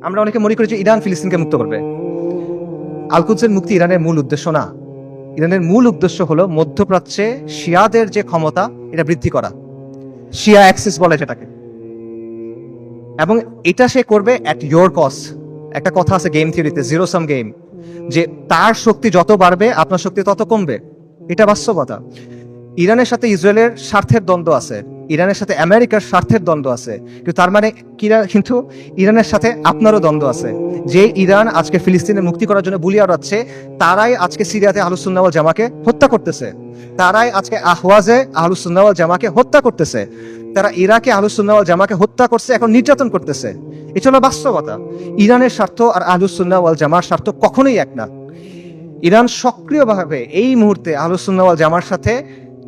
আমরা অনেকে মনে করি যে ইরান ফিলিস্তিনকে মুক্ত করবে। আলকুদসের মুক্তি ইরানের মূল উদ্দেশ্য না। ইরানের মূল উদ্দেশ্য হলো মধ্যপ্রাচ্যে শিয়াদের যে ক্ষমতা, এটা বৃদ্ধি করা। শিয়া অ্যাক্সিস বলে সেটাকে। এবং এটা সে করবে অ্যাট ইয়োর কস একটা কথা আছে গেম থিওরিতে জিরো সাম গেম যে তার শক্তি যত বাড়বে, আপনার শক্তি তত কমবে। এটা বাস্তবতা। ইরানের সাথে ইসরায়েলের স্বার্থের দ্বন্দ্ব আছে, ইরানের সাথে আমেরিকার স্বার্থের দ্বন্দ্ব আছে। কিন্তু তার মানে কিন্তু ইরানের সাথে আপনারও দ্বন্দ্ব আছে। যে ইরান আজকে ফিলিস্তিনের মুক্তি করার জন্য বুলিয়া উড়াচ্ছে তারাই আজকে সিরিয়াতে আহলুসুন্নাওয়াল জামাকে হত্যা করতেছে। তারাই আজকে আহওয়াজে আহলুসুন্নাওয়াল জামাকে হত্যা করতেছে। তারা ইরাকে আহলুসুন্নাওয়াল জামাকে হত্যা করছে, এখন নির্যাতন করতেছে। এটা হলো বাস্তবতা। ইরানের স্বার্থ আর আহলুসুন্নাওয়াল জামার স্বার্থ কখনোই এক না। ইরান সক্রিয়ভাবে এই মুহূর্তে আহলুসুন্নাওয়াল জামার সাথে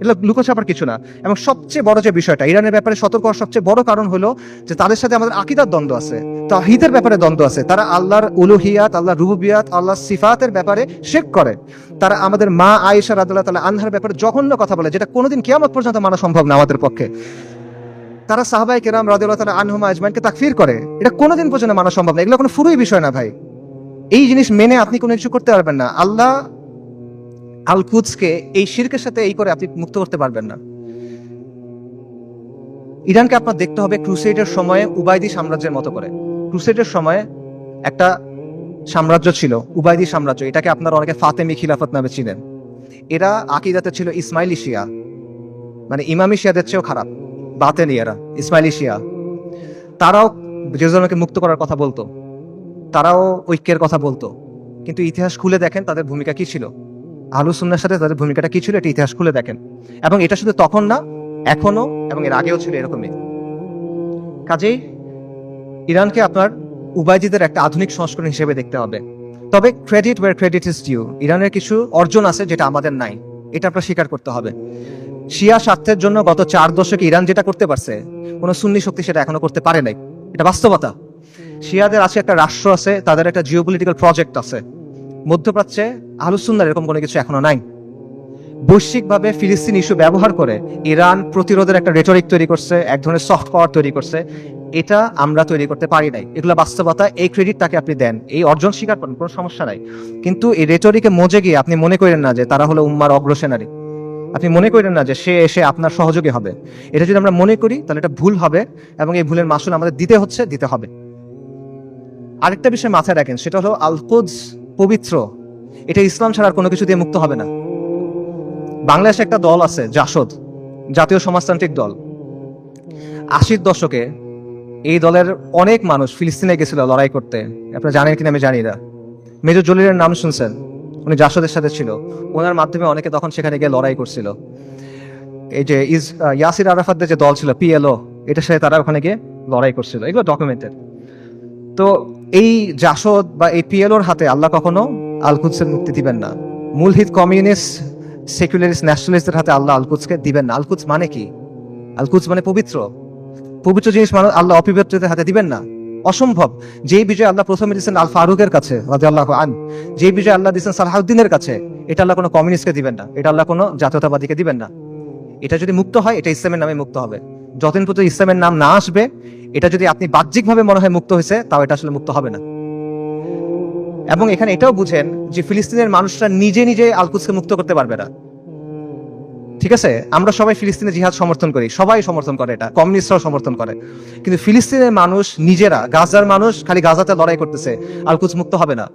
এগুলো লুকোছাপার কিছু না। এবং সবচেয়ে বড় যে বিষয়টা, ইরানের ব্যাপারে সতর্ক হওয়ার সবচেয়ে বড় কারণ হলো যে তাদের সাথে আমাদের আকিদার দ্বন্দ্ব আছে তাহিদের ব্যাপারে দ্বন্দ্ব আছে। তারা আল্লাহর উলুহিয়াত, আল্লাহর রুবুবিয়াত, আল্লাহর সিফাতের ব্যাপারে শেক করে। তারা আমাদের মা আয়েশা রাদুল্লাহ তালা আনহার ব্যাপারে জঘন্য কথা বলে, যেটা কোনোদিন কিয়ামত পর্যন্ত মানা সম্ভব না আমাদের পক্ষে। তারা সাহাবাই কেরাম রাদিউল্লাহ তালা আনহুমা আজমানকে তাকফির করে, এটা কোনোদিন পর্যন্ত মানা সম্ভব না। এগুলো কোনো ফুরুই বিষয় না ভাই। এই জিনিস মেনে আপনি কোনো কিছু করতে পারবেন না। আল্লাহ আল কুদসকে এই শিরকের সাথে এই করে আপনি মুক্ত করতে পারবেন না। ইরানকে আপনার দেখতে হবে ক্রুসেডের সময়ে উবাইদি সাম্রাজ্যের মতো করে। ক্রুসেডের সময়ে একটা সাম্রাজ্য ছিল, উবাইদি সাম্রাজ্য। এটাকে আপনারা অনেকে ফাতেমি খিলাফত নামে চিনেন। এরা আকিদাতে ছিল ইসমাইলি শিয়া। মানে ইমামি শিয়াদের চেয়েও খারাপ। বাতেনিয়ারা ইসমাইলি শিয়া। তারাও জেরুজালেমকে মুক্ত করার কথা বলতো। তারাও ঐক্যের কথা বলতো। কিন্তু ইতিহাস খুলে দেখেন তাদের ভূমিকা কি ছিল। আহলুসুন্নার সাথে তাদের ভূমিকাটা কি ছিল এটা ইতিহাস খুলে দেখেন। এবং এটা শুধু তখন না এখনও এবং এর আগেও ছিল এরকমই। কাজেই ইরানকে আপনার উবাইজিদের একটা আধুনিক সংস্করণ হিসেবে দেখতে হবে। তবে credit where credit is due ইরানের কিছু অর্জন আছে যেটা আমাদের নাই, এটা আপনার স্বীকার করতে হবে। শিয়া স্বার্থের জন্য গত চার দশকে ইরান যেটা করতে পারছে, কোনো সুন্নি শক্তি সেটা এখনও করতে পারে নাই। এটা বাস্তবতা। শিয়াদের আছে একটা রাষ্ট্র আছে, তাদের একটা জিওপলিটিক্যাল প্রজেক্ট আছে। মধ্যপ্রাচ্যে আহলুসুন্নার এরকম কোনো কিছু এখনও নাই। বৈশ্বিকভাবে ফিলিস্তিন ইস্যু ব্যবহার করে ইরান প্রতিরোধের একটা রেটরিক তৈরি করছে, এক ধরনের সফট পাওয়ার তৈরি করছে। এটা আমরা তৈরি করতে পারি নাই। এগুলো বাস্তবতা, এই ক্রেডিট তাকে আপনি দেন। এই অর্জন স্বীকার করেন, কোনো সমস্যা নাই। কিন্তু এই রেটরিকে মজে গিয়ে আপনি মনে করেন না যে তারা হলো উম্মার অগ্রসেনারী। আপনি মনে করেন না যে সে এসে আপনার সহযোগী হবে। এটা যদি আমরা মনে করি, তাহলে এটা ভুল হবে এবং এই ভুলের মাসুল আমাদের দিতে হচ্ছে, দিতে হবে। আরেকটা বিষয় মাথায় রাখেন, সেটা হলো আলকুজ পবিত্র। এটা ইসলাম ছাড়া আর কোনো কিছু দিয়ে মুক্ত হবে না। বাংলাদেশে একটা দল আছে জাসদ জাতীয় সমাজতান্ত্রিক দল। আশির দশকে এই দলের অনেক মানুষ ফিলিস্তিনে গেছিল লড়াই করতে। আপনারা জানেন কিনা আমি জানি না। মেজর জলিলের নাম শুনছেন? উনি জাসদের সাথে ছিল। ওনার মাধ্যমে অনেকে তখন সেখানে গিয়ে লড়াই করছিল। এই যে আহ, ইয়াসির আরাফাতদের যে দল ছিল পিএলও এটার সাথে তারা ওখানে গিয়ে লড়াই করছিল। এগুলো ডকুমেন্টেড তো এই জাসদ বা এই পিএলওর হাতে আল্লাহ কখনো আলকুদসের মুক্তি দিবেন না। মূলহিত কমিউনিস্ট, সেকুলারিস্ট ন্যাশনালিস্টদের হাতে আল্লাহ আলকুদসকে দিবেন না। আলকুদস মানে কি? আলকুদস মানে পবিত্র। পবিত্র জিনিস মানুষ আল্লাহ অপবিত্রদের হাতে দিবেন না। অসম্ভব। যেই বিজয় আল্লাহ প্রথমে দিচ্ছেন আল ফারুকের কাছে আল্লাহ আন যেই বিজয় আল্লাহ দিচ্ছেন সালাহুদ্দিনের কাছে, এটা আল্লাহ কোনো কমিউনিস্টকে দিবেন না। এটা আল্লাহ কোনো জাতীয়তাবাদীকে দিবেন না। এটা যদি মুক্ত হয়, এটা ইসলামের নামে মুক্ত হবে। যতদিন পর্যন্ত ইসলামের নাম না আসবে, এটা যদি আপনি বাহ্যিকভাবে মনে হয় মুক্ত হয়েছে, তাও এটা আসলে মুক্ত হবে না। এবং এখানে এটাও বুঝেন যে ফিলিস্তিনের মানুষরা নিজে নিজে আলকুদসকে মুক্ত করতে পারবে না। ঠিক আছে? আমরা সবাই ফিলিস্তিনের জিহাদ সমর্থন করি। সবাই সমর্থন করে এটা। কমিউনিস্টরাও সমর্থন করে। কিন্তু ফিলিস্তিনের মানুষ নিজেরা, গাজার মানুষ খালি গাজাতে লড়াই করতেছে। আলকুদস মুক্ত হবে না।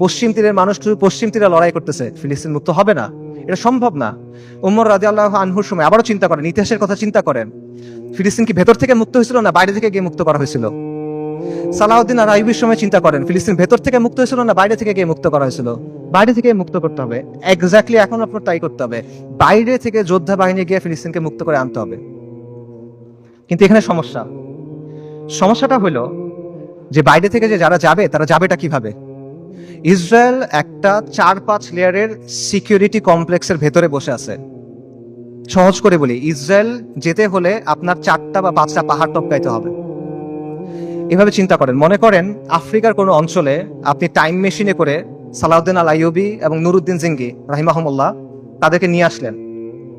পশ্চিম তীরের মানুষ শুধু পশ্চিম তীরে লড়াই করতেছে। ফিলিস্তিন মুক্ত হবে না। এটা সম্ভব না। উমর রাজি আল্লাহ আনহুর সময় আবারও চিন্তা করেন, ইতিহাসের কথা চিন্তা করেন। ফিলিস্তিন কি ভেতর থেকে মুক্ত হয়েছিল না বাইরে থেকে গিয়ে মুক্ত করা হয়েছিল? সালাউদ্দিন আর আইবির সময় চিন্তা করেন, ফিলিস্তিন ভেতর থেকে মুক্ত হয়েছিল না বাইরে থেকে গিয়ে মুক্ত করা হয়েছিল? বাইরে থেকে মুক্ত করতে হবে। এক্স্যাক্টলি এখন আপনার তাই করতে হবে। বাইরে থেকে যোদ্ধা বাহিনী গিয়ে ফিলিস্তিনকে মুক্ত করে আনতে হবে। কিন্তু এখানে সমস্যা। সমস্যাটা হলো যে বাইরে থেকে যে যারা যাবে, তারা যাবেটা কীভাবে? ইসরায়েল একটা চার পাঁচ লেয়ারের সিকিউরিটি কমপ্লেক্সের ভেতরে বসে আছে। সহজ করে বলি, ইসরায়েল যেতে হলে আপনার চারটা বা পাঁচটা পাহাড় টপকাইতে হবে। এভাবে চিন্তা করেন। মনে করেন, আফ্রিকার কোনো অঞ্চলে আপনি টাইম মেশিনে করে সালাউদ্দিন আল আইয়ুবি এবং নুরুদ্দিন জিঙ্গি, রাহিমাহমুল্লাহ, তাদেরকে নিয়ে আসলেন।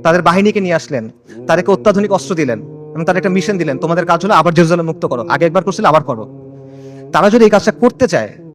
তাদের বাহিনীকে নিয়ে আসলেন। তাদেরকে অত্যাধুনিক অস্ত্র দিলেন এবং তাদের একটা মিশন দিলেন। তোমাদের কাজ হলো আবার জেরুজালেম মুক্ত করো। আগে একবার করছিল, আবার করো। তারা যদি এই কাজটা করতে চায়